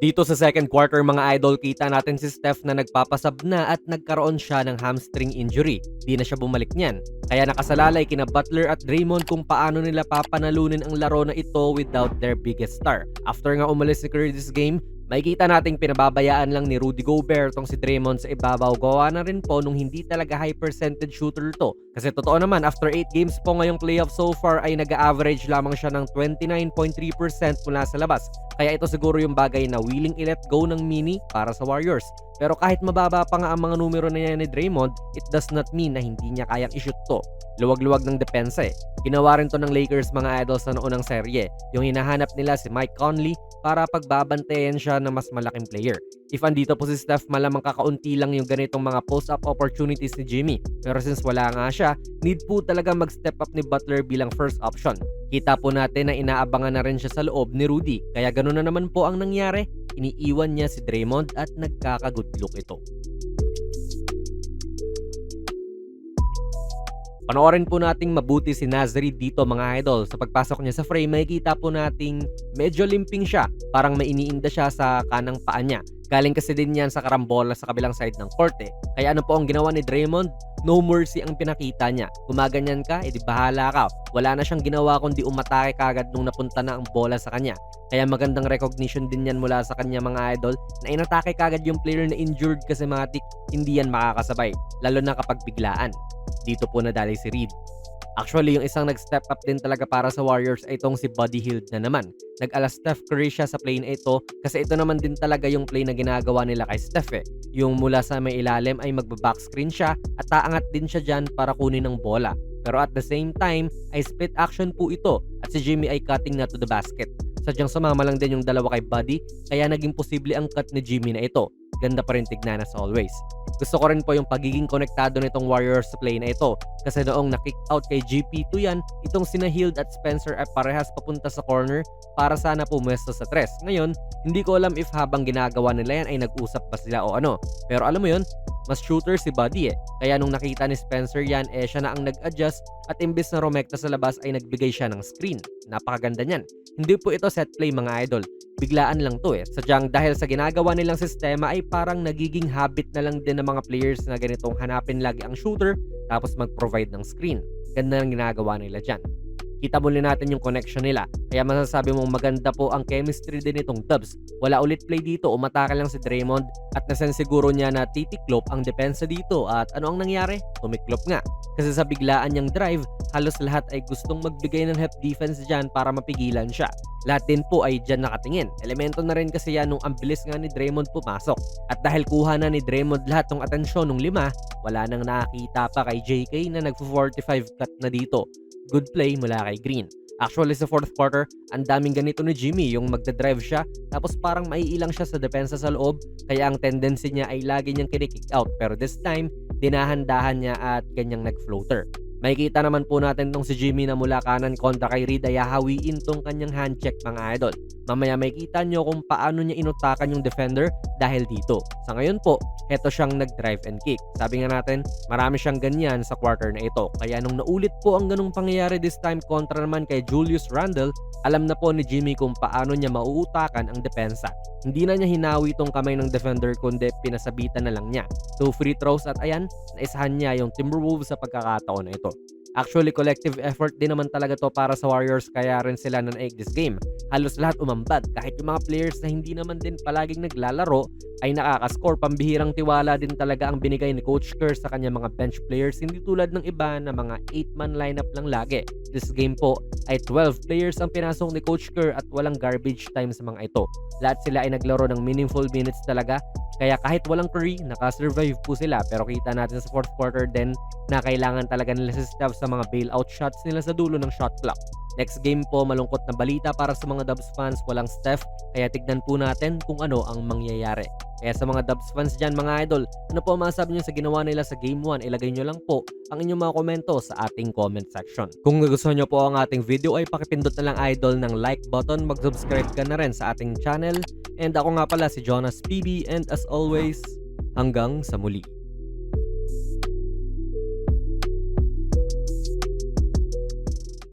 Dito sa second quarter mga idol, kita natin si Steph na nagpapasab na at nagkaroon siya ng hamstring injury. Di na siya bumalik niyan. Kaya nakasalalay kina Butler at Draymond kung paano nila papanalunin ang laro na ito without their biggest star. After nga umalis si Curry this game, Makikita nating pinababayaan lang ni Rudy Gobert tong si Draymond sa ibabaw. Gawa na rin po nung hindi talaga high percentage shooter to. Kasi totoo naman, after 8 games po ngayong playoff so far ay nag-average lamang siya ng 29.3% mula sa labas. Kaya ito siguro yung bagay na willing i-let go ng mini para sa Warriors. Pero kahit mababa pa nga ang mga numero na yan ni Draymond, it does not mean na hindi niya kayang i-shoot to. Luwag-luwag ng depensa eh. Ginawa rin to ng Lakers mga idols sa noon ng serye. Yung hinahanap nila si Mike Conley para pagbabantayan siya ng mas malaking player. If andito po si Steph, malamang kakaunti lang yung ganitong mga post-up opportunities ni Jimmy. Pero since wala nga siya, need po talaga mag-step up ni Butler bilang first option. Kita po natin na inaabangan na rin siya sa loob ni Rudy. Kaya ganoon na naman po ang nangyari. Iniiwan niya si Draymond at nagkaka-good look ito. Panoorin po nating mabuti si Nazri dito mga idol. Sa pagpasok niya sa frame, makikita po nating medyo limping siya. Parang may iniinda siya sa kanang paa niya. Galing kasi din yan sa karambola sa kabilang side ng court eh. Kaya ano po ang ginawa ni Draymond? No mercy ang pinakita niya. Gumaganyan ka, edi bahala ka. Wala na siyang ginawa kundi umatake kagad nung napunta na ang bola sa kanya. Kaya magandang recognition din yan mula sa kanya mga idol na inatake kagad yung player na injured kasi matik hindi yan makakasabay. Lalo na kapag biglaan. Dito po nadali si Reed. Actually, yung isang nag-step up din talaga para sa Warriors ay itong si Buddy Hield na naman. Nag-ala Steph Curry siya sa play na ito kasi ito naman din talaga yung play na ginagawa nila kay Steph eh. Yung mula sa may ilalim ay magbaback screen siya at taangat din siya dyan para kunin ng bola. Pero at the same time ay split action po ito at si Jimmy ay cutting na to the basket. Sadyang sumama lang din yung dalawa kay Buddy kaya naging posible ang cut ni Jimmy na ito ganda pa rin tignan as always. Gusto ko rin po yung pagiging konektado nitong Warriors play na ito kasi noong na-kick out kay GP2 yan, itong sina Hield at Spencer ay parehas papunta sa corner para sana pumwesto sa tres. Ngayon, hindi ko alam if habang ginagawa nila yan ay nag-usap pa sila o ano. Pero alam mo yun, mas shooter si Buddy eh. Kaya nung nakita ni Spencer yan, eh siya na ang nag-adjust at imbis na rumekta sa labas ay nagbigay siya ng screen. Napakaganda niyan. Hindi po ito set play mga idol. Biglaan lang to eh. Sadyang dahil sa ginagawa nilang sistema ay parang nagiging habit na lang din ng mga players na ganitong hanapin lagi ang shooter tapos mag-provide ng screen. Ganda ng ginagawa nila dyan. Kita muli natin yung connection nila. Kaya masasabi mong maganda po ang chemistry din itong Dubs. Wala ulit play dito, umatake lang si Draymond at nasen siguro niya na titiklop ang depensa dito at ano ang nangyari? Tumiklop nga. Kasi sa biglaan niyang drive, halos lahat ay gustong magbigay ng help defense dyan para mapigilan siya. Lahat din po ay dyan nakatingin. Elemento na rin kasi yan nung ang bilis nga ni Draymond pumasok. At dahil kuha na ni Draymond lahat ng atensyon nung lima, wala nang nakakita pa kay JK na nag-45 cut na dito. Good play mula kay Green. Actually sa fourth quarter, ang daming ganito ni Jimmy yung magda-drive siya tapos parang maiilang siya sa depensa sa loob kaya ang tendency niya ay lagi niyang kinikick out pero this time, dinahandahan niya at ganyang nag-floater. Makikita naman po natin tong si Jimmy na mula kanan kontra kay Reed ay hahawiin tong kanyang hand check mga idol. Mamaya makikita nyo kung paano niya inutakan yung defender dahil dito. Sa ngayon po, heto siyang nag-drive and kick. Sabi nga natin, marami siyang ganyan sa quarter na ito. Kaya nung naulit po ang ganung pangyayari this time kontra naman kay Julius Randle, alam na po ni Jimmy kung paano niya mauutakan ang depensa. Hindi na niya hinawi tong kamay ng defender kundi pinasabitan na lang niya. Two free throws at ayan, naisahan niya yung Timberwolves sa pagkakataon na ito. Actually, collective effort din naman talaga to para sa Warriors kaya rin sila nanaig this game. Halos lahat umambad kahit yung mga players na hindi naman din palaging naglalaro ay nakakascore. Pambihirang tiwala din talaga ang binigay ni Coach Kerr sa kanya mga bench players hindi tulad ng iba na mga 8-man lineup lang lagi. This game po ay 12 players ang pinasok ni Coach Kerr at walang garbage time sa mga ito. Lahat sila ay naglaro ng meaningful minutes talaga kaya kahit walang Curry, nakasurvive po sila. Pero kita natin sa fourth quarter din na kailangan talaga nila si Steph sa mga bailout shots nila sa dulo ng shot clock. Next game po, malungkot na balita para sa mga Dubs fans, walang Steph, kaya tignan po natin kung ano ang mangyayari. Kaya sa mga Dubs fans dyan mga idol, ano po masasabi nyo sa ginawa nila sa Game 1? Ilagay nyo lang po ang inyong mga komento sa ating comment section. Kung gusto nyo po ang ating video ay pakipindot na lang idol ng like button, mag-subscribe ka na rin sa ating channel. And ako nga pala si Jonas PB and as always, hanggang sa muli.